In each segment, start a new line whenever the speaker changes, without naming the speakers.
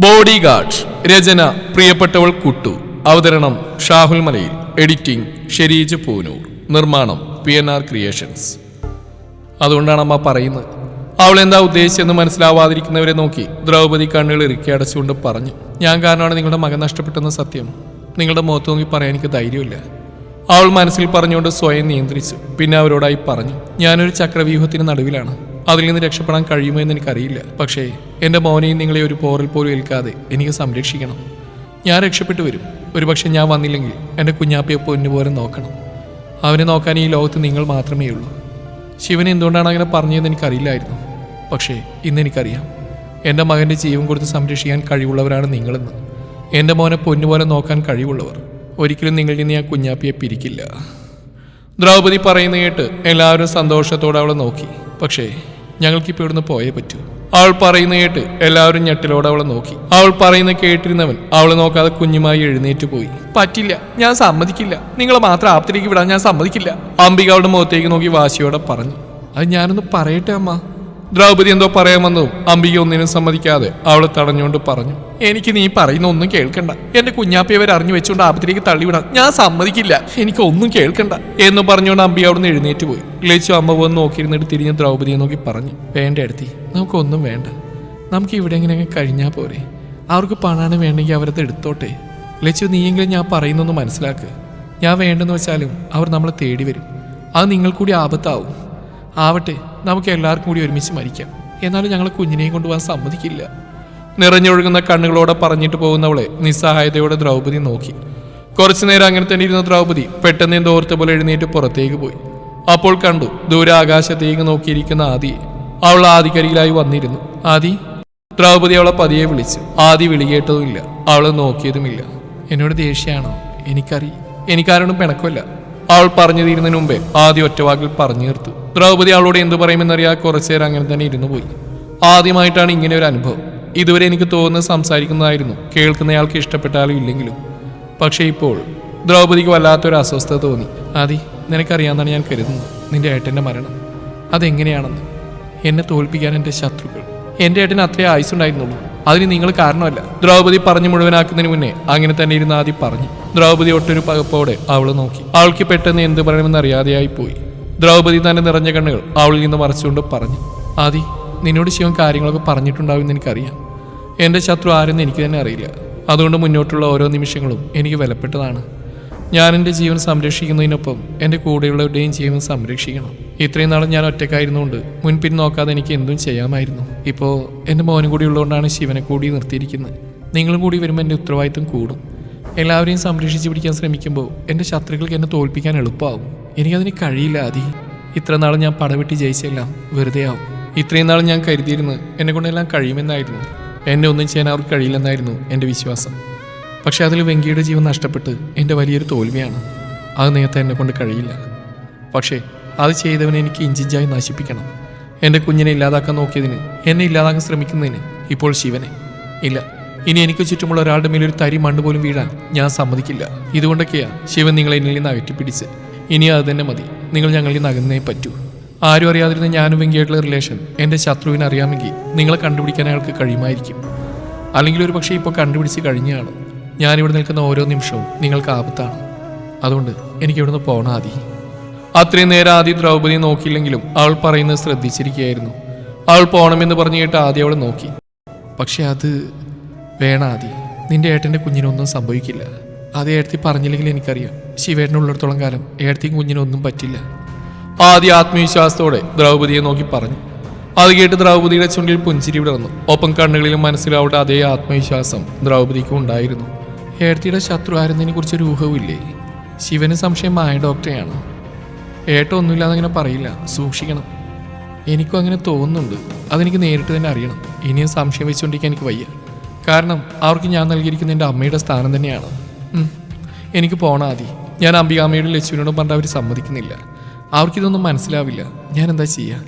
Body guard രചന പ്രിയപ്പെട്ടവൾ കുട്ടു. അവതരണം ഷാഹുൽ മലയിൽ. എഡിറ്റിംഗ് ഷെരീജ് പൂനൂർ. നിർമ്മാണം പി എൻ ആർ ക്രിയേഷൻസ്. അതുകൊണ്ടാണ് അമ്മ പറയുന്നത്. അവൾ എന്താ ഉദ്ദേശിച്ചെന്ന് മനസ്സിലാവാതിരിക്കുന്നവരെ നോക്കി ദ്രൗപദി കണ്ണുകൾ ഇറുക്കി അടച്ചുകൊണ്ട് പറഞ്ഞു ഞാൻ കാരണമാണ് നിങ്ങളുടെ മകൻ നഷ്ടപ്പെട്ടെന്ന സത്യം. നിങ്ങളുടെ മുഖത്ത് നോക്കി പറയാൻ എനിക്ക് ധൈര്യമില്ല. അവൾ മനസ്സിൽ പറഞ്ഞുകൊണ്ട് സ്വയം നിയന്ത്രിച്ചു. പിന്നെ അവരോടായി പറഞ്ഞു ഞാനൊരു ചക്രവ്യൂഹത്തിന് നടുവിലാണ്. അതിൽ നിന്ന് രക്ഷപ്പെടാൻ കഴിയുമോ എന്ന് എനിക്കറിയില്ല. പക്ഷേ എന്റെ മോനെയും നിങ്ങളെ ഒരു പോറിൽ പോലും ഏൽക്കാതെ എനിക്ക് സംരക്ഷിക്കണം. ഞാൻ രക്ഷപ്പെട്ടു വരും. ഒരുപക്ഷെ ഞാൻ വന്നില്ലെങ്കിൽ എന്റെ കുഞ്ഞാപ്പിയെ പൊന്നുപോലെ നോക്കണം. അവനെ നോക്കാൻ ഈ ലോകത്ത് നിങ്ങൾ മാത്രമേ ഉള്ളൂ. ശിവൻ എന്തുകൊണ്ടാണ് അങ്ങനെ പറഞ്ഞതെന്ന് എനിക്കറിയില്ലായിരുന്നു. പക്ഷേ ഇന്ന് എനിക്കറിയാം. എന്റെ മകന്റെ ജീവൻ കൊടുത്ത് സംരക്ഷിക്കാൻ കഴിവുള്ളവരാണ് നിങ്ങളെന്ന്. എന്റെ മോനെ പൊന്നുപോലെ നോക്കാൻ കഴിവുള്ളവർ. ഒരിക്കലും നിങ്ങളിൽ നിന്ന് ഞാൻ കുഞ്ഞാപ്പിയെ പിരിക്കില്ല. ദ്രൗപദി പറയുന്ന കേട്ട് എല്ലാവരും സന്തോഷത്തോടെ അവളെ നോക്കി. പക്ഷേ ഞങ്ങൾക്കിപ്പോൾ ഇവിടുന്ന് പോയേ പറ്റൂ. അവൾ പറയുന്ന കേട്ട് എല്ലാവരും ഞെട്ടിലോടെ അവളെ നോക്കി. അവൾ പറയുന്ന കേട്ടിരുന്നവൻ അവളെ നോക്കാതെ കുഞ്ഞുമായി എഴുന്നേറ്റ് പോയി. പറ്റില്ല ഞാൻ സമ്മതിക്കില്ല. നിങ്ങളെ മാത്രം ആപ്തിലേക്ക് വിടാൻ ഞാൻ സമ്മതിക്കില്ല. അംബിക അവളുടെ മുഖത്തേക്ക് നോക്കി വാശിയോടെ പറഞ്ഞു. അത് ഞാനൊന്ന് പറയട്ടെ അമ്മ. ദ്രൗപദി എന്തോ പറയാമെന്നും അമ്പിക ഒന്നിനും സമ്മതിക്കാതെ അവളെ തടഞ്ഞുകൊണ്ട് പറഞ്ഞു. എനിക്ക് നീ പറയുന്ന ഒന്നും കേൾക്കണ്ട. എന്റെ കുഞ്ഞാപ്പിയവർ അറിഞ്ഞു വെച്ചുകൊണ്ട് ആപത്തിലേക്ക് തള്ളിവിടാം ഞാൻ സമ്മതിക്കില്ല. എനിക്ക് ഒന്നും കേൾക്കണ്ട എന്ന് പറഞ്ഞുകൊണ്ട് അംബി അവിടുന്ന് എഴുന്നേറ്റ് പോയി. ഗ്ലേച്ചു അമ്മ വന്ന് നോക്കിയിരുന്നിട്ട് തിരിഞ്ഞ് ദ്രൗപദിയെ നോക്കി പറഞ്ഞു. വേണ്ട എടുത്തി നമുക്കൊന്നും വേണ്ട. നമുക്ക് ഇവിടെ എങ്ങനെയൊക്കെ കഴിഞ്ഞാൽ പോരെ. അവർക്ക് പണാണ് വേണ്ടെങ്കിൽ അവരത് എടുത്തോട്ടെ. ലച്ചു നീയെങ്കിലും ഞാൻ പറയുന്നൊന്ന് മനസ്സിലാക്ക്. ഞാൻ വേണ്ടെന്ന് വെച്ചാലും അവർ നമ്മളെ തേടി വരും. അത് നിങ്ങൾ കൂടി ആപത്താവും. ആവട്ടെ നമുക്ക് എല്ലാവർക്കും കൂടി ഒരുമിച്ച് മരിക്കാം. എന്നാലും ഞങ്ങൾ കുഞ്ഞിനെയും കൊണ്ടുപോകാൻ സമ്മതിക്കില്ല. നിറഞ്ഞൊഴുകുന്ന കണ്ണുകളോടെ പറഞ്ഞിട്ട് പോകുന്നവളെ നിസ്സഹായതയോടെ ദ്രൗപദി നോക്കി. കുറച്ചു നേരം അങ്ങനെ തന്നെ ഇരുന്ന ദ്രൗപദി പെട്ടെന്ന് എന്തോ ഓർത്ത പോലെ എഴുന്നേറ്റ് പുറത്തേക്ക് പോയി. അപ്പോൾ കണ്ടു ദൂരെ ആകാശത്തേക്ക് നോക്കിയിരിക്കുന്ന ആദിയെ അവൾ ആദിക്കരികിലായി വന്നിരുന്നു. ആദി ദ്രൗപദി അവളെ പതിയെ വിളിച്ചു. ആദി വിളി കേട്ടതുമില്ല. അവളെ നോക്കിയതുമില്ല. എന്നോട് ദേഷ്യമാണോ? എനിക്കറി എനിക്കാരോടും പിണക്കമില്ല. അവൾ പറഞ്ഞു തീരുന്നതിന് മുമ്പേ ആദ്യ ഒറ്റവാക്കിൽ പറഞ്ഞു തീർത്തു. ദ്രൗപദി അവളോട് എന്തു പറയുമെന്നറിയാ കുറച്ചു നേരം അങ്ങനെ തന്നെ ഇരുന്നു പോയി. ആദ്യമായിട്ടാണ് ഇങ്ങനെ ഒരു അനുഭവം. ഇതുവരെ എനിക്ക് തോന്നുന്നത് സംസാരിക്കുന്നതായിരുന്നു. കേൾക്കുന്നയാൾക്ക് ഇഷ്ടപ്പെട്ടാലും ഇല്ലെങ്കിലും. പക്ഷേ ഇപ്പോൾ ദ്രൗപദിക്ക് വല്ലാത്തൊരു അസ്വസ്ഥത തോന്നി. ആദി നിനക്കറിയാമെന്നാണ് ഞാൻ കരുതുന്നത്. നിന്റെ ഏട്ടന്റെ മരണം. അതെങ്ങനെയാണെന്ന്? എന്നെ തോൽപ്പിക്കാൻ എന്റെ ശത്രുക്കൾ. എന്റെ ഏട്ടന് അത്രേ ആയുസുണ്ടായിരുന്നുള്ളൂ അതിന് നിങ്ങൾ കാരണമല്ല. ദ്രൗപദി പറഞ്ഞു മുഴുവനാക്കുന്നതിന് മുന്നേ അങ്ങനെ തന്നെ ഇരുന്ന് ആദ്യം പറഞ്ഞു. ദ്രൗപദി ഒട്ടൊരു പകപ്പോടെ അവളെ നോക്കി. അവൾക്ക് പെട്ടെന്ന് എന്ത് പറയണമെന്ന് അറിയാതെയായി പോയി. ദ്രൗപദി തന്നെ നിറഞ്ഞ കണ്ണുകൾ അവളിൽ നിന്ന് മറച്ചുകൊണ്ട് പറഞ്ഞു ആദി നിന്നോട് ശിവൻ കാര്യങ്ങളൊക്കെ പറഞ്ഞിട്ടുണ്ടാവുമെന്ന് എനിക്കറിയാം. എന്റെ ശത്രു ആരെന്ന് എനിക്ക് തന്നെ അറിയില്ല. അതുകൊണ്ട് മുന്നോട്ടുള്ള ഓരോ നിമിഷങ്ങളും എനിക്ക് വിലപ്പെട്ടതാണ്. ഞാൻ എന്റെ ജീവൻ സംരക്ഷിക്കുന്നതിനൊപ്പം എന്റെ കൂടെയുള്ളവരുടെയും ജീവൻ സംരക്ഷിക്കണം. ഇത്രയും നാളും ഞാൻ ഒറ്റക്കായിരുന്നുകൊണ്ട് മുൻപിൻ നോക്കാതെ എനിക്ക് എന്തും ചെയ്യാമായിരുന്നു. ഇപ്പോൾ എന്റെ മോനും കൂടി ഉള്ളതുകൊണ്ടാണ് ശിവനെ കൂടി നിർത്തിയിരിക്കുന്നത്. നിങ്ങളും കൂടി വരുമ്പോൾ എന്റെ ഉത്തരവാദിത്വം കൂടും. എല്ലാവരെയും സംരക്ഷിച്ച് പിടിക്കാൻ ശ്രമിക്കുമ്പോൾ എന്റെ ശത്രുക്കൾക്ക് എന്നെ തോൽപ്പിക്കാൻ എളുപ്പമാവും എനിക്കതിന് കഴിയില്ല ആദി. ഇത്ര നാൾ ഞാൻ പടവെട്ടി ജയിച്ചെല്ലാം വെറുതെ ആവും. ഇത്രയും നാൾ ഞാൻ കരുതിയിരുന്നു എന്നെ കൊണ്ടെല്ലാം കഴിയുമെന്നായിരുന്നു. എന്നെ ഒന്നും ചെയ്യാൻ അവർക്ക് കഴിയില്ലെന്നായിരുന്നു എന്റെ വിശ്വാസം. പക്ഷെ അതിൽ വെങ്കിയുടെ ജീവൻ നഷ്ടപ്പെട്ട് എന്റെ വലിയൊരു തോൽവിയാണ്. അത് നേരത്തെ എന്നെ കൊണ്ട് കഴിയില്ല. പക്ഷേ അത് ചെയ്തവനെ എനിക്ക് ഇഞ്ചിഞ്ചായി നശിപ്പിക്കണം. എന്റെ കുഞ്ഞിനെ ഇല്ലാതാക്കാൻ നോക്കിയതിന് എന്നെ ഇല്ലാതാക്കാൻ ശ്രമിക്കുന്നതിന് ഇപ്പോൾ ശിവനെ. ഇല്ല ഇനി എനിക്ക് ചുറ്റുമുള്ള ഒരാളുടെ മേലൊരു തരി മണ്ണ് പോലും വീഴാൻ ഞാൻ സമ്മതിക്കില്ല. ഇതുകൊണ്ടൊക്കെയാണ് ശിവൻ നിങ്ങളെ എന്നിൽ നിന്ന് അകറ്റിപ്പിടിച്ച് ഇനി അത് തന്നെ മതി. നിങ്ങൾ ഞങ്ങളിൽ നിന്ന് അകന്നേ പറ്റൂ. ആരും അറിയാതിരുന്ന ഞാനും വെങ്കിയായിട്ടുള്ള റിലേഷൻ എന്റെ ശത്രുവിനെ അറിയാമെങ്കിൽ നിങ്ങളെ കണ്ടുപിടിക്കാൻ അയാൾക്ക് കഴിയുമായിരിക്കും. അല്ലെങ്കിൽ ഒരു പക്ഷേ ഇപ്പോൾ കണ്ടുപിടിച്ച് കഴിഞ്ഞാണ് ഞാനിവിടെ നിൽക്കുന്ന ഓരോ നിമിഷവും നിങ്ങൾക്ക് ആപത്താണ്. അതുകൊണ്ട് എനിക്ക് ഇവിടുന്ന് പോകണം ആദി. അത്രയും നേരം ആദി ദ്രൗപദി നോക്കിയില്ലെങ്കിലും അവൾ പറയുന്നത് ശ്രദ്ധിച്ചിരിക്കുകയായിരുന്നു. അവൾ പോകണമെന്ന് പറഞ്ഞു കേട്ട് ആദ്യം അവളെ നോക്കി. പക്ഷെ അത് വേണ ആദി. നിന്റെ ഏട്ടന്റെ കുഞ്ഞിനൊന്നും സംഭവിക്കില്ല. അത് ഏട്ടത്തി പറഞ്ഞില്ലെങ്കിൽ എനിക്കറിയാം. ശിവേട്ടനുള്ളിടത്തോളം കാലം ഏടത്തിയും കുഞ്ഞിനൊന്നും പറ്റില്ല. ആദ്യ ആത്മവിശ്വാസത്തോടെ ദ്രൗപതിയെ നോക്കി പറഞ്ഞു. അത് കേട്ട് ദ്രൗപതിയുടെ ചുണ്ടിൽ പുഞ്ചിരി വിടർന്നു. ഒപ്പം കണ്ണുകളിലും മനസ്സിലാവട്ടെ അതേ ആത്മവിശ്വാസം ദ്രൗപതിക്കും ഉണ്ടായിരുന്നു. ഏടത്തിയുടെ ശത്രു ആരെന്നതിനെ കുറിച്ചൊരു ഊഹവുമില്ലേ? ശിവന് സംശയമായ ഡോക്ടറെയാണ്. ഏട്ട അങ്ങനെ പറയില്ല. സൂക്ഷിക്കണം. എനിക്കും അങ്ങനെ തോന്നുന്നുണ്ട്. അതെനിക്ക് നേരിട്ട് തന്നെ അറിയണം. ഇനിയും സംശയം വെച്ചുകൊണ്ടിരിക്കാൻ എനിക്ക് വയ്യ. കാരണം അവർക്ക് ഞാൻ നൽകിയിരിക്കുന്ന എന്റെ അമ്മയുടെ സ്ഥാനം തന്നെയാണ്. എനിക്ക് പോണാതി ഞാൻ അംബികാമ്മയോടും ലക്ഷ്മിനോടും പറഞ്ഞിട്ട് അവർ സമ്മതിക്കുന്നില്ല. അവർക്കിതൊന്നും മനസ്സിലാവില്ല. ഞാൻ എന്താ ചെയ്യുക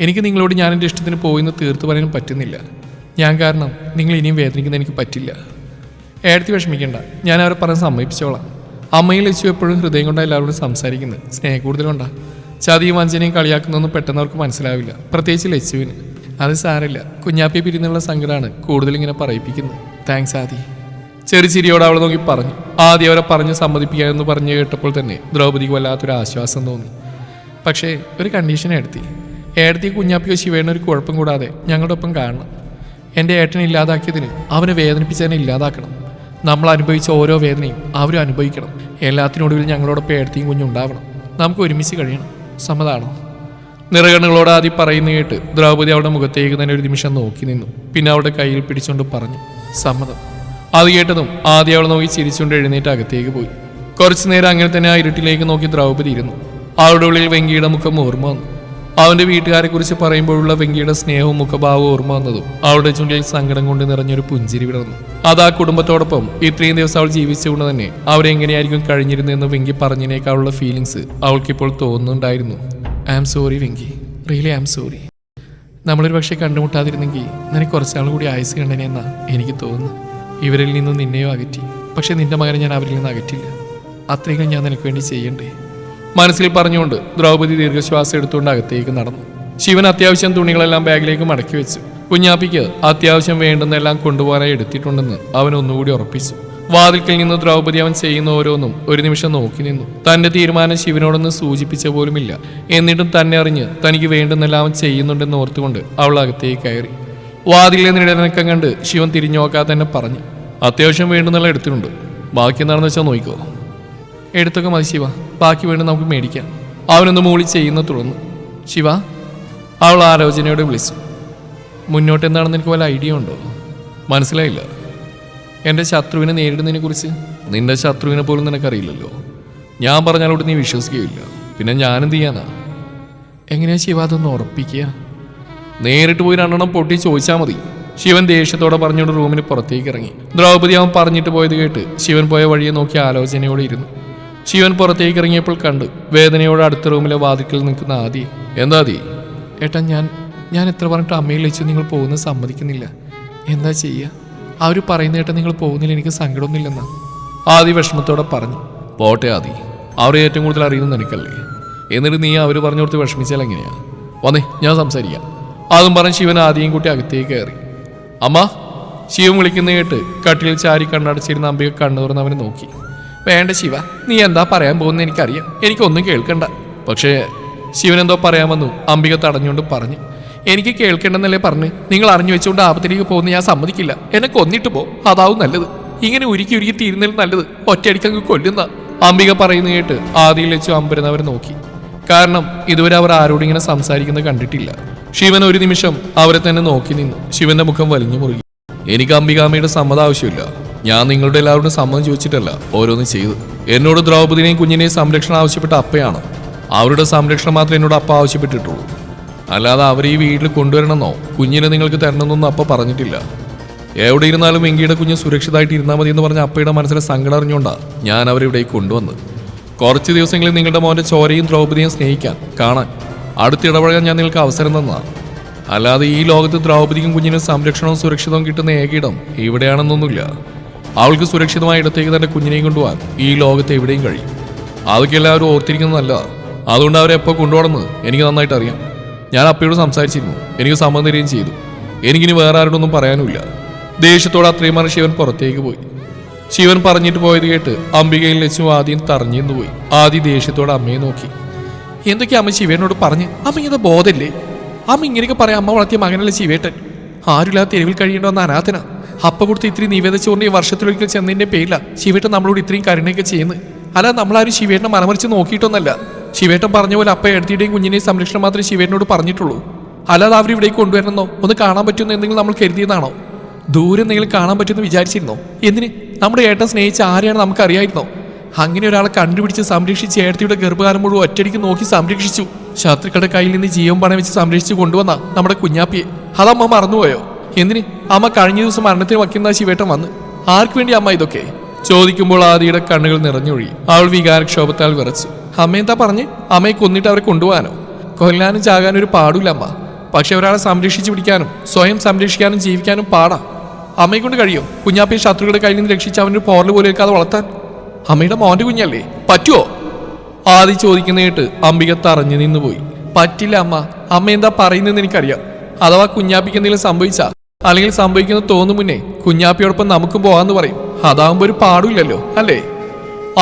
എനിക്ക് നിങ്ങളോട് ഞാൻ എന്റെ ഇഷ്ടത്തിന് പോയിന്ന് തീർത്തു പറയാനും പറ്റുന്നില്ല. ഞാൻ കാരണം നിങ്ങൾ ഇനിയും വേദനിക്കുന്ന എനിക്ക് പറ്റില്ല. ഏടത്തി വിഷമിക്കേണ്ട. ഞാൻ അവരെ പറഞ്ഞ് സമ്മതിപ്പിച്ചോളാം. അമ്മയും ലച്ചു എപ്പോഴും ഹൃദയം കൊണ്ടാണ് എല്ലാവരോടും സംസാരിക്കുന്നത് സ്നേഹ കൂടുതൽ കൊണ്ടാ ചതിയും വഞ്ചനയും കളിയാക്കുന്നൊന്നും പെട്ടെന്ന് അവർക്ക് മനസ്സിലാവില്ല. പ്രത്യേകിച്ച് ലച്ചുവിന്. അത് സാരമില്ല. കുഞ്ഞാപ്പി പിരിന്നുള്ള സങ്കടമാണ് കൂടുതലിങ്ങനെ പറയിപ്പിക്കുന്നത് താങ്ക്സ് ആദി. ചെറു ചിരിയോട് അവൾ നോക്കി പറഞ്ഞു. ആദ്യം അവരെ പറഞ്ഞ് സമ്മതിപ്പിക്കാമെന്ന് പറഞ്ഞു കേട്ടപ്പോൾ തന്നെ ദ്രൗപദിക്ക് വല്ലാത്തൊരു ആശ്വാസം തോന്നി. പക്ഷേ ഒരു കണ്ടീഷൻ എടുത്തി. ഏടത്തി കുഞ്ഞാപ്പിയോ ശിവേണ്ണ ഒരു കുഴപ്പം കൂടാതെ ഞങ്ങളുടെ ഒപ്പം കാണണം. എന്റെ ഏട്ടനെ ഇല്ലാതാക്കിയതിന് അവനെ വേദനിപ്പിച്ചതിനെ ഇല്ലാതാക്കണം. നമ്മൾ അനുഭവിച്ച ഓരോ വേദനയും അവരും അനുഭവിക്കണം. എല്ലാത്തിനൊടുവിൽ ഞങ്ങളോടൊപ്പം ഏടത്തിയും കുഞ്ഞുണ്ടാവണം നമുക്ക് ഒരുമിച്ച് കഴിയണം. സമ്മതാണോ നിറകണ്ണുകളോട് ആദ്യം പറയുന്ന കേട്ട് ദ്രൗപദി അവളുടെ മുഖത്തേക്ക് തന്നെ ഒരു നിമിഷം നോക്കി നിന്നു. പിന്നെ അവളുടെ കയ്യിൽ പിടിച്ചുകൊണ്ട് പറഞ്ഞു സമ്മതം. അത് കേട്ടതും ആദ്യം അവൾ നോക്കി ചിരിച്ചുകൊണ്ട് എഴുന്നേറ്റ് അകത്തേക്ക് പോയി. കുറച്ചു നേരം അങ്ങനെ തന്നെ ആ ഇരുട്ടിലേക്ക് നോക്കി ദ്രൗപതി ഇരുന്നു. അവളുടെ ഉള്ളിൽ വെങ്കിയുടെ മുഖം ഓർമ്മ വന്നു. അവന്റെ വീട്ടുകാരെ കുറിച്ച് പറയുമ്പോഴുള്ള വെങ്കിയുടെ സ്നേഹവും മുഖഭാവവും ഓർമ്മ വന്നതും അവളുടെ ചുണ്ടിൽ സങ്കടം കൊണ്ട് നിറഞ്ഞൊരു പുഞ്ചിരി വിടർന്നു. അത് ആ കുടുംബത്തോടൊപ്പം ഇത്രയും ദിവസം അവൾ ജീവിച്ചുകൊണ്ട് തന്നെ അവരെങ്ങനെയായിരിക്കും കഴിഞ്ഞിരുന്നതെന്ന് വെങ്കി പറഞ്ഞതിനേക്കാളുള്ള ഫീലിങ്സ് അവൾക്കിപ്പോൾ തോന്നുന്നുണ്ടായിരുന്നു. I am sorry Venky. Really I am sorry നമ്മളൊരു പക്ഷേ കണ്ടുമുട്ടാതിരുന്നെങ്കിൽ നിനക്ക് കുറച്ചാൾ കൂടി ആയുസ് കണ്ടനെന്നാ എനിക്ക് തോന്നുന്നു ഇവരിൽ നിന്നും നിന്നെയോ അകറ്റി. പക്ഷെ നിന്റെ മകനെ ഞാൻ അവരിൽ നിന്ന് അകറ്റില്ല. അത്രയും ഞാൻ നിനക്ക് വേണ്ടി ചെയ്യണ്ടേ? മനസ്സിൽ പറഞ്ഞുകൊണ്ട് ദ്രൗപദി ദീർഘശ്വാസം എടുത്തുകൊണ്ട് അകത്തേക്ക് നടന്നു. ശിവൻ അത്യാവശ്യം തുണികളെല്ലാം ബാഗിലേക്ക് മടക്കി വെച്ചു കുഞ്ഞാപ്പിക്ക് അത്യാവശ്യം വേണ്ടുന്നെല്ലാം കൊണ്ടുപോകാനായി എടുത്തിട്ടുണ്ടെന്ന് അവൻ ഒന്നുകൂടി ഉറപ്പിച്ചു. വാതിൽക്കിൽ നിന്ന് ദ്രൗപദി അവൻ ചെയ്യുന്ന ഓരോന്നും ഒരു നിമിഷം നോക്കി നിന്നു. തന്റെ തീരുമാനം ശിവനോടൊന്ന് സൂചിപ്പിച്ച പോലുമില്ല. എന്നിട്ടും തന്നെ അറിഞ്ഞ് തനിക്ക് വേണ്ടുന്നെല്ലാം അവൻ ചെയ്യുന്നുണ്ടെന്ന് ഓർത്തുകൊണ്ട് അവൾ അകത്തേക്ക് കയറി. വാതിലെ നിഴലനക്കം കണ്ട് ശിവൻ തിരിഞ്ഞു നോക്കാതെ തന്നെ പറഞ്ഞു അത്യാവശ്യം വേണ്ടുന്നുള്ള എടുത്തിട്ടുണ്ട്. ബാക്കി എന്താണെന്ന് വെച്ചാൽ നോക്കിക്കോ. എടുത്തൊക്കെ മതി ശിവ. ബാക്കി വേണ്ടി നമുക്ക് മേടിക്കാം. അവനൊന്ന് മൂളി ചെയ്യുന്ന തുടർന്നു ശിവ. അവൾ ആലോചനയോടെ വിളിച്ചു. മുന്നോട്ട് എന്താണെന്ന് എനിക്ക് വല്ല ഐഡിയ ഉണ്ടോ? മനസ്സിലായില്ല. എന്റെ ശത്രുവിനെ നേരിടുന്നതിനെ കുറിച്ച്? നിന്റെ ശത്രുവിനെ പോലും നിനക്കറിയില്ലല്ലോ. ഞാൻ പറഞ്ഞാലോട്ട് നീ വിശ്വസിക്കുകയില്ല. പിന്നെ ഞാനെന്ത് ചെയ്യാനാ? എങ്ങനെയാ ശിവ അതൊന്ന് ഉറപ്പിക്കുക? നേരിട്ട് പോയി രണ്ടെണ്ണം പൊട്ടി ചോദിച്ചാൽ മതി. ശിവൻ ദേഷ്യത്തോടെ പറഞ്ഞുകൊണ്ട് റൂമിന് പുറത്തേക്ക് ഇറങ്ങി. ദ്രൗപദി അവൻ പറഞ്ഞിട്ട് പോയത് കേട്ട് ശിവൻ പോയ വഴിയെ നോക്കി ആലോചനയോടെ ഇരുന്നു. ശിവൻ പുറത്തേക്ക് ഇറങ്ങിയപ്പോൾ കണ്ടു വേദനയോടെ അടുത്ത റൂമിലെ വാതിക്കൽ നിൽക്കുന്ന ആദി എന്താ ആദി? ഏട്ടാ ഞാൻ ഞാൻ എത്ര പറഞ്ഞിട്ട് അമ്മയിൽ വെച്ച് നിങ്ങൾ പോകുന്നത് സമ്മതിക്കുന്നില്ല. എന്താ ചെയ്യുക അവർ പറയുന്ന ഏട്ടാ നിങ്ങൾ പോകുന്നില്ല എനിക്ക് സങ്കടമൊന്നുമില്ലെന്നാ. ആദി വിഷമത്തോടെ പറഞ്ഞു പോട്ടെ ആദി അവരെ ഏറ്റവും കൂടുതൽ അറിയുന്നത് നിനക്കല്ലേ. എന്നിട്ട് നീ അവർ പറഞ്ഞു കൊടുത്ത് വിഷമിച്ചാൽ എങ്ങനെയാ? വന്നേ ഞാൻ സംസാരിക്കാം. അതും പറഞ്ഞ് ശിവൻ ആദ്യം കൂട്ടി അകത്തേക്ക് കയറി. അമ്മ ശിവൻ വിളിക്കുന്ന കേട്ട് കട്ടിലിൽ ചാരി കണ്ണടച്ചിരുന്ന അംബിക കണ്ണു തുറന്ന് അവനെ നോക്കി. വേണ്ട ശിവ നീ എന്താ പറയാൻ പോകുന്ന എനിക്കറിയാം. എനിക്കൊന്നും കേൾക്കണ്ട. പക്ഷേ ശിവൻ എന്തോ പറയാൻ വന്നു. അംബിക തടഞ്ഞുകൊണ്ട് പറഞ്ഞു. എനിക്ക് കേൾക്കേണ്ടെന്നല്ലേ പറഞ്ഞ് നിങ്ങൾ അറിഞ്ഞു വെച്ചുകൊണ്ട് ആപത്തിലേക്ക് പോകുന്ന ഞാൻ സമ്മതിക്കില്ല. എന്നെ കൊന്നിട്ട് പോ. അതാവും നല്ലത്. ഇങ്ങനെ ഉരുക്കി ഉരുക്കി തീരുന്നതിൽ നല്ലത്. ഒറ്റയടിക്കങ്ങ് കൊല്ലുന്ന. അംബിക പറയുന്ന കേട്ട് ആദിയിൽ വെച്ചു അമ്പരുന്നവരെ നോക്കി. കാരണം ഇതുവരെ അവർ ആരോടും ഇങ്ങനെ സംസാരിക്കുന്നത് കണ്ടിട്ടില്ല. ശിവൻ ഒരു നിമിഷം അവരെ തന്നെ നോക്കി നിന്നു. ശിവന്റെ മുഖം വലിഞ്ഞു മുറുകി. എനിക്ക് അംബികാമ്മയുടെ സമ്മതം ആവശ്യമില്ല. ഞാൻ നിങ്ങളുടെ എല്ലാവരും സമ്മതം ചോദിച്ചിട്ടല്ല ഓരോന്ന് ചെയ്തു എന്നോട് ദ്രൗപദിനെയും കുഞ്ഞിനെയും സംരക്ഷണം ആവശ്യപ്പെട്ട അപ്പയാണ്? അവരുടെ സംരക്ഷണം മാത്രമേ എന്നോട് അപ്പ ആവശ്യപ്പെട്ടിട്ടുള്ളൂ. അല്ലാതെ അവരെ ഈ വീട്ടിൽ കൊണ്ടുവരണമെന്നോ കുഞ്ഞിനെ നിങ്ങൾക്ക് തരണമെന്നൊന്നും അപ്പ പറഞ്ഞിട്ടില്ല. എവിടെ ഇരുന്നാലും വെങ്കിയുടെ കുഞ്ഞ് സുരക്ഷിതമായിട്ട് ഇരുന്നാൽ മതി എന്ന് പറഞ്ഞ അപ്പയുടെ മനസ്സിലെ സങ്കടം അറിഞ്ഞുകൊണ്ടാണ് ഞാൻ അവരെ ഇവിടേക്ക് കൊണ്ടുവന്നത്. കുറച്ച് ദിവസങ്ങളിൽ നിങ്ങളുടെ മോന്റെ ചോരയും ദ്രൗപദിയും സ്നേഹിക്കാൻ കാണാൻ അടുത്ത് ഇടപഴകാൻ ഞാൻ നിങ്ങൾക്ക് അവസരം തന്നതാണ് അല്ലാതെ ഈ ലോകത്ത് ദ്രൗപദിക്കും കുഞ്ഞിനും സംരക്ഷണവും സുരക്ഷിതവും കിട്ടുന്ന ഏകിടം ഇവിടെയാണെന്നൊന്നുമില്ല. അവൾക്ക് സുരക്ഷിതമായ ഇടത്തേക്ക് തന്നെ കുഞ്ഞിനെയും കൊണ്ടുപോകാൻ ഈ ലോകത്ത് എവിടെയും കഴിയും. അതൊക്കെ എല്ലാവരും ഓർത്തിരിക്കുന്നതല്ല. അതുകൊണ്ട് അവരെ എപ്പോൾ കൊണ്ടുപോകണമെന്ന് എനിക്ക് നന്നായിട്ട് അറിയാം. ഞാൻ അപ്പയോട് സംസാരിച്ചിരുന്നു. എനിക്ക് സമ്മതം തരികയും ചെയ്തു. എനിക്കിനി വേറെ ആരോടൊന്നും പറയാനുമില്ല. ദേഷ്യത്തോടെ അത്രയും പറഞ്ഞ് ശിവൻ പുറത്തേക്ക് പോയി. ശിവൻ പറഞ്ഞിട്ട് പോയത് കേട്ട് അംബികയിൽ വെച്ചും ആദ്യം തറഞ്ഞിന്ന് പോയി ആദ്യം ദേഷ്യത്തോടെ അമ്മയെ നോക്കി. എന്തൊക്കെയാ അമ്മ ശിവേട്ടനോട് പറഞ്ഞ്? അമ്മ ഇങ്ങനെ ബോധമില്ലേ? അമ്മ ഇങ്ങനെയൊക്കെ പറയാം അമ്മ വളർത്തിയ മകനല്ലേ ശിവേട്ടൻ. ആരുമില്ലാത്ത തെരുവിൽ കഴിയേണ്ടെന്ന അനാഥന. അപ്പ കൊടുത്ത് ഇത്രയും നിവേദിച്ചുകൊണ്ട് ഈ വർഷത്തിലൊരിക്കൽ ചെന്നതിന്റെ പേരില ശിവേട്ടൻ നമ്മളോട് ഇത്രയും കരുണയൊക്കെ ചെയ്യുന്നത്. അല്ല നമ്മളാരും ശിവേട്ടനെ മനമറിച്ച് നോക്കിയിട്ടൊന്നല്ല. ശിവേട്ടൻ പറഞ്ഞ പോലെ അപ്പ എടുത്തിയുടെയും കുഞ്ഞിനെയും സംരക്ഷണം മാത്രമേ ശിവേട്ടനോട് പറഞ്ഞിട്ടുള്ളൂ. അല്ലാതെ അവർ ഇവിടേക്ക് കൊണ്ടുവരണമെന്നോ? ഒന്ന് കാണാൻ പറ്റുമെന്ന് എന്തെങ്കിലും നമ്മൾ കരുതിയതാണോ ദൂരെ എന്തെങ്കിലും കാണാൻ പറ്റുമെന്ന് വിചാരിച്ചിരുന്നോ? എന്തിന്? നമ്മുടെ ഏട്ടൻ സ്നേഹിച്ച ആരെയാണ് നമുക്ക് അറിയായിരുന്നോ അങ്ങനെ ഒരാളെ കണ്ടുപിടിച്ച് സംരക്ഷിച്ച് ഏടത്തിയുടെ ഗർഭകാലം മുഴുവൻ ഒറ്റടിക്ക് നോക്കി സംരക്ഷിച്ചു. ശത്രുക്കളുടെ കയ്യിൽ നിന്ന് ജീവൻ പണം വെച്ച് സംരക്ഷിച്ച് കൊണ്ടുവന്ന നമ്മുടെ കുഞ്ഞാപ്പിയെ. അതമ്മ മറന്നുപോയോ? എന്തിന്? അമ്മ കഴിഞ്ഞ ദിവസം മരണത്തിന് വയ്ക്കുന്ന ശിവേട്ടൻ വന്ന്. ആർക്കു വേണ്ടി അമ്മ ഇതൊക്കെ? ചോദിക്കുമ്പോൾ ആദിയുടെ കണ്ണുകൾ നിറഞ്ഞൊഴി അവൾ വികാരക്ഷോഭത്താൽ വിറച്ചു. അമ്മ എന്താ പറഞ്ഞ്? അമ്മയെ കൊന്നിട്ട് അവരെ കൊണ്ടുപോകാനോ? കൊല്ലാനും ചാകാനും ഒരു പാടില്ല അമ്മ. പക്ഷെ ഒരാളെ സംരക്ഷിച്ചു പിടിക്കാനും സ്വയം സംരക്ഷിക്കാനും ജീവിക്കാനും പാടാ. അമ്മയെ കൊണ്ട് കഴിയോ? കുഞ്ഞാപ്പിയെ ശത്രുക്കളുടെ കയ്യിൽ നിന്ന് രക്ഷിച്ച് അവനൊരു പോറൽ പോലെ വെക്കാതെ വളർത്താൻ? അമ്മയുടെ മോന്റെ കുഞ്ഞല്ലേ? പറ്റുമോ ആദ്യം ചോദിക്കുന്ന കേട്ട് അംബിക തറഞ്ഞു നിന്ന് പോയി പറ്റില്ല അമ്മ. അമ്മ എന്താ പറയുന്നതെന്ന് എനിക്കറിയാം. അഥവാ കുഞ്ഞാപ്പിക്ക് എന്തെങ്കിലും സംഭവിച്ചാ? അല്ലെങ്കിൽ സംഭവിക്കുന്ന തോന്നും മുന്നേ കുഞ്ഞാപ്പിയോടൊപ്പം നമുക്കും പോകാന്ന് പറയും. അതാകുമ്പോ ഒരു പാടില്ലല്ലോ അല്ലേ?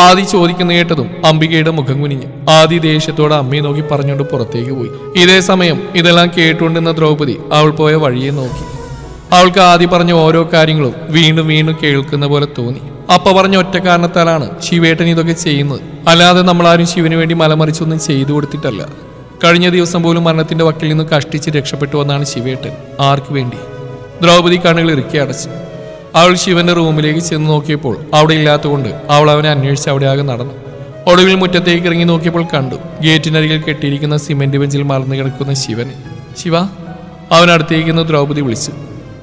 ആദി ചോദിക്കുന്ന കേട്ടതും അംബികയുടെ മുഖം കുനിഞ്ഞു. ആദി ദേഷ്യത്തോടെ അമ്മയെ നോക്കി പറഞ്ഞുകൊണ്ട് പുറത്തേക്ക് പോയി. ഇതേ സമയം ഇതെല്ലാം കേട്ടുകൊണ്ടിരുന്ന ദ്രൗപദി അവൾ പോയ വഴിയെ നോക്കി. അവൾക്ക് ആദി പറഞ്ഞ ഓരോ കാര്യങ്ങളും വീണ്ടും വീണ്ടും കേൾക്കുന്ന പോലെ തോന്നി. അപ്പ പറഞ്ഞ ഒറ്റ കാരണത്താലാണ് ശിവേട്ടൻ ഇതൊക്കെ ചെയ്യുന്നത്. അല്ലാതെ നമ്മൾ ആരും ശിവന് വേണ്ടി മലമറിച്ചൊന്നും ചെയ്തു കൊടുത്തിട്ടല്ല. കഴിഞ്ഞ ദിവസം പോലും മരണത്തിന്റെ വക്കിൽ നിന്ന് കഷ്ടിച്ച് രക്ഷപ്പെട്ടു വന്നാണ് ശിവേട്ടൻ. ആർക്ക് വേണ്ടി? ദ്രൗപദി കണ്ണുകൾ ഇറുക്കി അടച്ചു. അവൾ ശിവന്റെ റൂമിലേക്ക് ചെന്ന് നോക്കിയപ്പോൾ അവിടെ ഇല്ലാത്തതുകൊണ്ട് അവൾ അവനെ അന്വേഷിച്ച് അവിടെ ആകെ നടന്നു. ഒടുവിൽ മുറ്റത്തേക്ക് ഇറങ്ങി നോക്കിയപ്പോൾ കണ്ടു. ഗേറ്റിനരികിൽ കെട്ടിയിരിക്കുന്ന സിമെന്റ് ബെഞ്ചിൽ മറന്നു കിടക്കുന്ന ശിവൻ ശിവ? അവനടുത്തേക്ക് നിന്ന് ദ്രൗപദി വിളിച്ചു.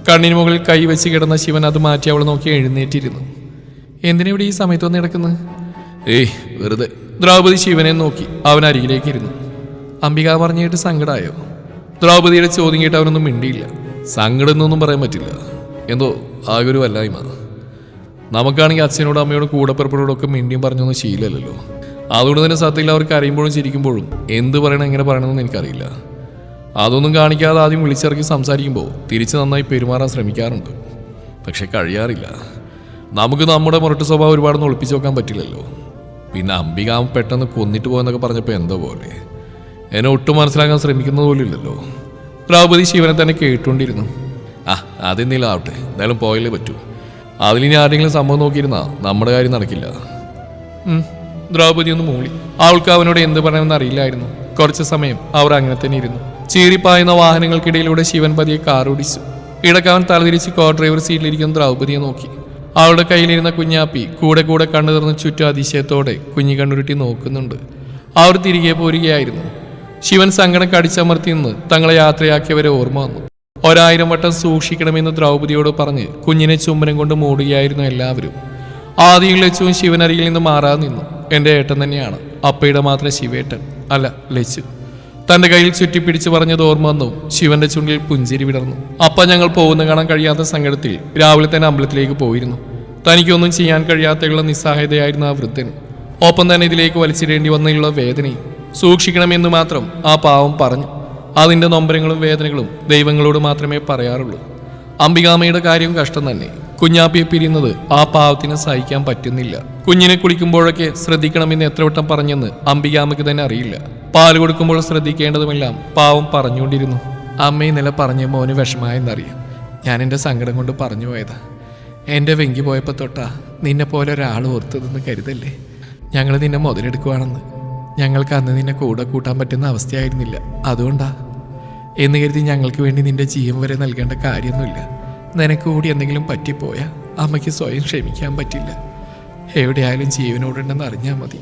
കണ്ണിന് മുകളിൽ കൈവച്ച് കിടന്ന ശിവൻ അത് മാറ്റി അവൾ നോക്കി എഴുന്നേറ്റിരുന്നു. എന്തിനാ ഇവിടെ ഈ സമയത്ത് വന്ന് കിടക്കുന്നത്? ഏയ് വെറുതെ. ദ്രൗപദി ശിവനെ നോക്കി അവൻ അരികിലേക്ക് ഇരുന്നു. അംബിക പറഞ്ഞിട്ട് സങ്കടമായോ ദ്രൗപദിയുടെ ചോദ്യം കേട്ട് അവനൊന്നും മിണ്ടിയില്ല. സങ്കടം എന്നൊന്നും പറയാൻ പറ്റില്ല. എന്തോ ആകെ ഒരു വല്ലായ്മ. നമുക്കാണെങ്കിൽ അച്ഛനോടും അമ്മയോടും കൂടപ്പിറപ്പിനോടും ഒക്കെ മിണ്ടിയും പറഞ്ഞൊന്നും ശീലമല്ലല്ലോ അതുകൊണ്ട് തന്നെ സത്യത്തിൽ അവർക്ക് അറിയുമ്പോഴും ചിരിക്കുമ്പോഴും എന്ത് പറയണം എങ്ങനെ പറയണമെന്ന് എനിക്കറിയില്ല. അതൊന്നും കാണിക്കാതെ ആദ്യം വിളിച്ചിറക്കി സംസാരിക്കുമ്പോൾ തിരിച്ച് നന്നായി പെരുമാറാൻ ശ്രമിക്കാറുണ്ട്. പക്ഷെ കഴിയാറില്ല. നമുക്ക് നമ്മുടെ മുരട്ട് സ്വഭാവം ഒരുപാടൊന്നും ഒളിപ്പിച്ചു വെക്കാൻ പറ്റില്ലല്ലോ. പിന്നെ അംബിക പെട്ടെന്ന് കൊന്നിട്ട് പോകുന്നൊക്കെ പറഞ്ഞപ്പോൾ എന്തോ പോലെ? എന്നെ ഒട്ടും മനസ്സിലാക്കാൻ ശ്രമിക്കുന്നത് പോലും ഇല്ലല്ലോ. ദ്രൗപദി ശിവനെ തന്നെ കേട്ടുകൊണ്ടിരുന്നു. ആ അതെന്തെങ്കിലും ആവട്ടെ എന്തായാലും പോയല്ലേ പറ്റൂ. അതിലിനി ആരെങ്കിലും സംഭവം നോക്കിയിരുന്നാ നമ്മുടെ കാര്യം നടക്കില്ല. ദ്രൗപതി ഒന്ന് മൂളി. അവൾക്ക് അവനോട് എന്ത് പറയണമെന്ന് അറിയില്ലായിരുന്നു. കുറച്ച് സമയം അവർ അങ്ങനെ തന്നെ ഇരുന്നു. ചീറിപ്പായുന്ന വാഹനങ്ങൾക്കിടയിലൂടെ ശിവൻ പതിയെ കാർ ഓടിച്ചു ഇടക്കവൻ തലതിരിച്ച് കോ ഡ്രൈവർ സീറ്റിലിരിക്കുന്ന ദ്രൗപദിയെ നോക്കി. അവളുടെ കയ്യിലിരുന്ന കുഞ്ഞാപ്പി കൂടെ കൂടെ കണ്ണു തുറന്ന് ചുറ്റും അതിശയത്തോടെ കുഞ്ഞി കണ്ണുരുട്ടി നോക്കുന്നുണ്ട്. അവർ തിരികെ പോരുകയായിരുന്നു. ശിവൻ സങ്കടം കടിച്ചമർത്തി നിന്ന് തങ്ങളെ യാത്രയാക്കിയവരെ ഓർമ്മ വന്നു. ഒരായിരം വട്ടം സൂക്ഷിക്കണമെന്ന് ദ്രൗപതിയോട് പറഞ്ഞ് കുഞ്ഞിനെ ചുംബനം കൊണ്ട് മൂടുകയായിരുന്നു എല്ലാവരും. ആദ്യം ലച്ചുവും ശിവനരികിൽ നിന്ന് മാറാതെ നിന്നു. എന്റെ ഏട്ടൻ തന്നെയാണ്. അപ്പയുടെ മാത്രം ശിവേട്ടൻ. അല്ല ലച്ചു. തന്റെ കയ്യിൽ ചുറ്റിപ്പിടിച്ച് പറഞ്ഞത് ഓർമ്മ വന്നു. ശിവന്റെ ചുണ്ടിൽ പുഞ്ചിരി വിടർന്നു. അപ്പ ഞങ്ങൾ പോകുന്ന കാണാൻ കഴിയാത്ത സങ്കടത്തിൽ രാവിലെ തന്നെ അമ്പലത്തിലേക്ക് പോയിരുന്നു. തനിക്കൊന്നും ചെയ്യാൻ കഴിയാത്തയുള്ള നിസ്സഹായതയായിരുന്നു ആ വൃദ്ധന് ഒപ്പം തന്നെ ഇതിലേക്ക് വലിച്ചിടേണ്ടി വന്നുള്ള വേദനയും സൂക്ഷിക്കണമെന്ന് മാത്രം ആ പാവം പറഞ്ഞു. അതിന്റെ നൊമ്പരങ്ങളും വേദനകളും ദൈവങ്ങളോട് മാത്രമേ പറയാറുള്ളൂ. അംബികാമയുടെ കാര്യം കഷ്ടം തന്നെ. കുഞ്ഞാപ്പിയെ പിരിയുന്നത് ആ പാവത്തിന് സഹിക്കാൻ പറ്റുന്നില്ല. കുഞ്ഞിനെ കുളിക്കുമ്പോഴൊക്കെ ശ്രദ്ധിക്കണമെന്ന് എത്ര വട്ടം പറഞ്ഞെന്ന് അംബികാമയ്ക്ക് തന്നെ അറിയില്ല. പാൽ കൊടുക്കുമ്പോൾ ശ്രദ്ധിക്കേണ്ടതുമെല്ലാം പാവം പറഞ്ഞുകൊണ്ടിരുന്നു. അമ്മ ഇന്നലെ പറഞ്ഞ മോന് വിഷമായെന്നറിയാം ഞാൻ എന്റെ സങ്കടം കൊണ്ട് പറഞ്ഞു പോയതാ. എന്റെ വെങ്കി പോയപ്പോൾ തൊട്ടാ നിന്നെ പോലെ ഒരാൾ ഓർത്തതെന്ന് കരുതല്ലേ? ഞങ്ങൾ നിന്നെ മുതലെടുക്കുവാണെന്ന്. ഞങ്ങൾക്ക് അന്ന് നിന്നെ കൂടെ കൂട്ടാൻ പറ്റുന്ന അവസ്ഥയായിരുന്നില്ല. അതുകൊണ്ടാ. എന്ന് കരുതി ഞങ്ങൾക്ക് വേണ്ടി നിന്റെ ജീവൻ വരെ നൽകേണ്ട കാര്യമൊന്നുമില്ല. നിനക്ക് കൂടി എന്തെങ്കിലും പറ്റിപ്പോയാ അമ്മയ്ക്ക് സ്വയം ക്ഷമിക്കാൻ പറ്റില്ല. എവിടെയായാലും ജീവനോടുണ്ടെന്ന് അറിഞ്ഞാൽ മതി.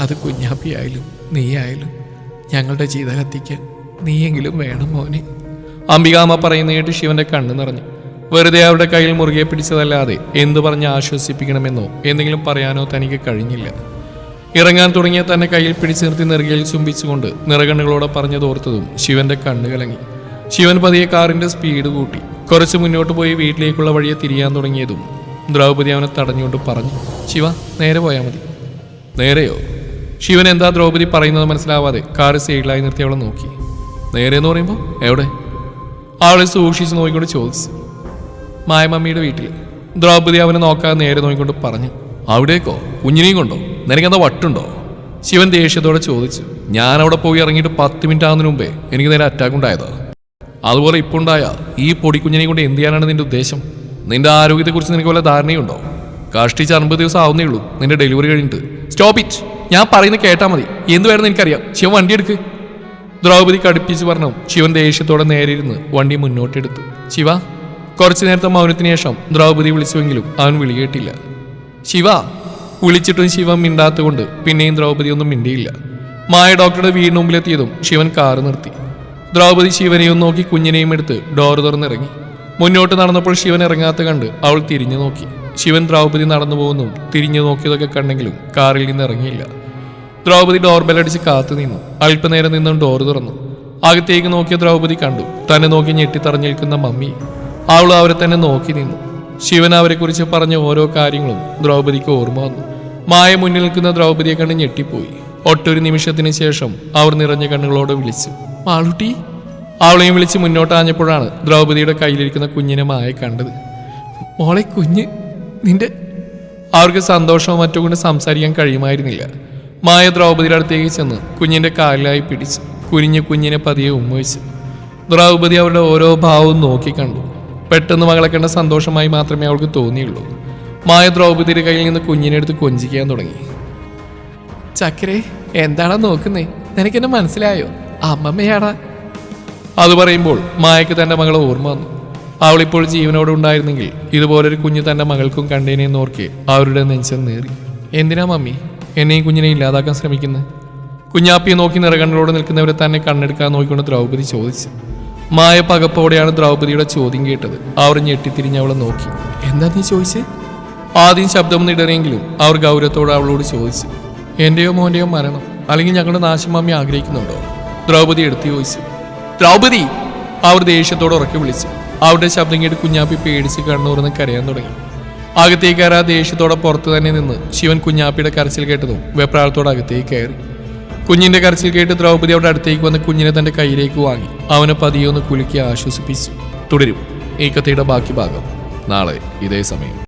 അത് കുഞ്ഞാപ്പിയായാലും നീ ആയാലും ഞങ്ങളുടെ ജീത കത്തിക്കാൻ നീയെങ്കിലും വേണം മോനെ. അംബികാമ്മ പറയുന്ന കേട്ട് ശിവന്റെ കണ്ണ് നിറഞ്ഞു. വെറുതെ അവരുടെ കയ്യിൽ മുറുകെ പിടിച്ചതല്ലാതെ എന്തു പറഞ്ഞ് ആശ്വസിപ്പിക്കണമെന്നോ എന്തെങ്കിലും പറയാനോ തനിക്ക് കഴിഞ്ഞില്ല. ഇറങ്ങാൻ തുടങ്ങിയ തന്നെ കയ്യിൽ പിടിച്ചു നിർത്തി നെറുകയിൽ ചുംബിച്ചുകൊണ്ട് നിറകണ്ണുകളോടെ പറഞ്ഞതോർത്തതും ശിവന്റെ കണ്ണ് കലങ്ങി. ശിവൻ പതിയെ കാറിന്റെ സ്പീഡ് കൂട്ടി. കുറച്ച് മുന്നോട്ട് പോയി വീട്ടിലേക്കുള്ള വഴിയെ തിരിയാൻ തുടങ്ങിയതും ദ്രൗപദി അവനെ തടഞ്ഞുകൊണ്ട് പറഞ്ഞു ശിവ നേരെ പോയാൽ മതി. നേരെയോ? ശിവൻ എന്താ ദ്രൗപദി പറയുന്നത് മനസ്സിലാവാതെ കാറ് സൈഡിലായി നിർത്തി അവളെ നോക്കി. നേരെ എന്ന് പറയുമ്പോൾ എവിടെ? അവളെ സൂക്ഷിച്ച് നോക്കിക്കൊണ്ട് ചോദിച്ചു. മായമമ്മിയുടെ വീട്ടിൽ. ദ്രൗപദി അവനെ നോക്കാതെ നേരെ നോക്കിക്കൊണ്ട് പറഞ്ഞു. അവിടേക്കോ? കുഞ്ഞിനെയും കൊണ്ടോ? നിനക്കെന്താ വട്ടുണ്ടോ? ശിവൻ ദേഷ്യത്തോടെ ചോദിച്ചു. ഞാൻ അവിടെ പോയി ഇറങ്ങിയിട്ട് പത്ത് മിനിറ്റ് ആകുന്നതിന് മുമ്പേ എനിക്ക് നേരെ അറ്റാക്ക് ഉണ്ടായത്. അതുപോലെ ഇപ്പോൾ ഉണ്ടായ ഈ പൊടിക്കുഞ്ഞിനെ കൊണ്ട് എന്ത് ചെയ്യാനാണ് നിന്റെ ഉദ്ദേശം? നിന്റെ ആരോഗ്യത്തെക്കുറിച്ച് നിനക്ക് വല്ല ധാരണയുണ്ടോ? കഷ്ടിച്ച് അൻപത് ദിവസം ആവുന്നേ ഉള്ളൂ. നിന്റെ ഡെലിവറി കഴിഞ്ഞിട്ട്. സ്റ്റോപ്പ് ഇറ്റ് ഞാൻ പറയുന്നത് കേട്ടാൽ മതി. എന്ത് വേണമെന്ന് എനിക്കറിയാം. ശിവൻ വണ്ടി എടുക്ക്. ദ്രൗപദി കടുപ്പിച്ച് പറഞ്ഞു ശിവൻ ദേഷ്യത്തോടെ നേരെ ഇരുന്ന് വണ്ടി മുന്നോട്ടെടുത്തു. ശിവ കുറച്ചു നേരത്തെ മൗനത്തിന് ശേഷം ദ്രൗപദി വിളിച്ചുവെങ്കിലും അവൻ വിളി കേട്ടില്ല. ശിവ വിളിച്ചിട്ടും ശിവൻ മിണ്ടാത്തുകൊണ്ട് പിന്നെയും ദ്രൗപദി ഒന്നും മിണ്ടിയില്ല. മായ ഡോക്ടറുടെ വീടിന് മുമ്പിലെത്തിയതും ശിവൻ കാറ് നിർത്തി. ദ്രൗപദി ശിവനെയും നോക്കി കുഞ്ഞിനെയും എടുത്ത് ഡോർ തുറന്നിറങ്ങി. മുന്നോട്ട് നടന്നപ്പോൾ ശിവൻ ഇറങ്ങാത്ത കണ്ട് അവൾ തിരിഞ്ഞു നോക്കി. ശിവൻ ദ്രൗപദി നടന്നു പോകുന്നു. തിരിഞ്ഞു നോക്കിയതൊക്കെ കണ്ടെങ്കിലും കാറിൽ നിന്ന് ഇറങ്ങിയില്ല. ദ്രൗപതി ഡോർബെല്ലടിച്ച് കാത്തു നിന്നു. അല്പനേരം നിന്നും ഡോർ തുറന്നു. അകത്തേക്ക് നോക്കിയ ദ്രൗപതി കണ്ടു. തന്നെ നോക്കി ഞെട്ടിത്തറഞ്ഞു മമ്മി. അവൾ അവരെ തന്നെ നോക്കി നിന്നു. ശിവൻ അവരെക്കുറിച്ച് പറഞ്ഞ ഓരോ കാര്യങ്ങളും ദ്രൗപതിക്ക് ഓർമ്മ വന്നു. മായ മുന്നിൽ നിൽക്കുന്ന ദ്രൗപതിയെ കണ്ട് ഞെട്ടിപ്പോയി. ഒട്ടൊരു നിമിഷത്തിന് ശേഷം അവർ നിറഞ്ഞ കണ്ണുകളോട് വിളിച്ചു. മാളുട്ടി. അവളെയും വിളിച്ച് മുന്നോട്ടാഞ്ഞപ്പോഴാണ് ദ്രൗപതിയുടെ കയ്യിലിരിക്കുന്ന കുഞ്ഞിനെ മായ കണ്ടത്. മോളെ കുഞ്ഞ്. നിന്റെ അവർക്ക് സന്തോഷവും മറ്റോ കൊണ്ട് സംസാരിക്കാൻ കഴിയുമായിരുന്നില്ല. മായ ദ്രൗപതിയുടെ അടുത്തേക്ക് ചെന്ന് കുഞ്ഞിന്റെ കാലിലായി പിടിച്ചു കുനിഞ്ഞ് കുഞ്ഞിനെ പതിയെ ഉമ്മവെച്ചു ദ്രൗപതി അവരുടെ ഓരോ ഭാവവും നോക്കി കണ്ടു. പെട്ടെന്ന് മകളെ കണ്ട സന്തോഷമായി മാത്രമേ അവൾക്ക് തോന്നിയുള്ളൂ. മായ ദ്രൗപതിയുടെ കയ്യിൽ നിന്ന് കുഞ്ഞിനെ എടുത്ത് കൊഞ്ചിക്കാൻ തുടങ്ങി. ചക്കരെ എന്താണോ നോക്കുന്നേ? നിനക്കെന്നെ മനസ്സിലായോ? അമ്മമ്മയാടാ. അത് പറയുമ്പോൾ മായക്ക് തന്റെ മകളെ ഓർമ്മ വന്നു. അവളിപ്പോൾ ജീവനോട് ഉണ്ടായിരുന്നെങ്കിൽ ഇതുപോലൊരു കുഞ്ഞ് തന്റെ മകൾക്കും കണ്ടേനെന്ന് ഓർക്കെ അവരുടെ നെഞ്ചം നേറി. എന്തിനാ മമ്മി? എന്നെയും കുഞ്ഞിനെ ഇല്ലാതാക്കാൻ ശ്രമിക്കുന്നത് കുഞ്ഞാപ്പിയെ നോക്കി നിറകണ്ണിലൂടെ നിൽക്കുന്നവരെ തന്നെ കണ്ണെടുക്കാൻ നോക്കിക്കൊണ്ട് ദ്രൗപദി ചോദിച്ചു. മായ പകപ്പോടെയാണ് ദ്രൗപദിയുടെ ചോദ്യം കേട്ടത്. അവർ ഞെട്ടിത്തിരിഞ്ഞ് അവളെ നോക്കി. എന്താ നീ ചോദിച്ചേ? ആദ്യം ശബ്ദം ഇടറിയെങ്കിലും അവർ ഗൗരവത്തോടെ അവളോട് ചോദിച്ചു. എന്റെയോ മോന്റെയോ മരണം അല്ലെങ്കിൽ ഞങ്ങളുടെ നാശം മമ്മി ആഗ്രഹിക്കുന്നുണ്ടോ? ദ്രൗപദി എടുത്തു ചോദിച്ചു. ദ്രൗപദി! അവർ ദേഷ്യത്തോടെ ഉറക്കി വിളിച്ചു. അവരുടെ ശബ്ദം കേട്ട് കുഞ്ഞാപ്പി പേടിച്ച് കണ്ണൂർന്ന് കരയാൻ തുടങ്ങി. അകത്തേക്ക് കയറാ ദേഷ്യത്തോടെ പുറത്തു തന്നെ നിന്ന് ശിവൻ കുഞ്ഞാപ്പിയുടെ കരച്ചിൽ കേട്ടതും വെപ്രാളത്തോടെ അകത്തേക്ക് കയറി. കുഞ്ഞിന്റെ കരച്ചിൽ കേട്ട് ദ്രൗപദി അവിടെ അടുത്തേക്ക് വന്ന് കുഞ്ഞിനെ തന്റെ കയ്യിലേക്ക് വാങ്ങി. അവനെ പതിയൊന്ന് കുലുക്കി ആശ്വസിപ്പിച്ചു. തുടരും. ഈ കഥയുടെ ബാക്കി ഭാഗം. നാളെ ഇതേ സമയം.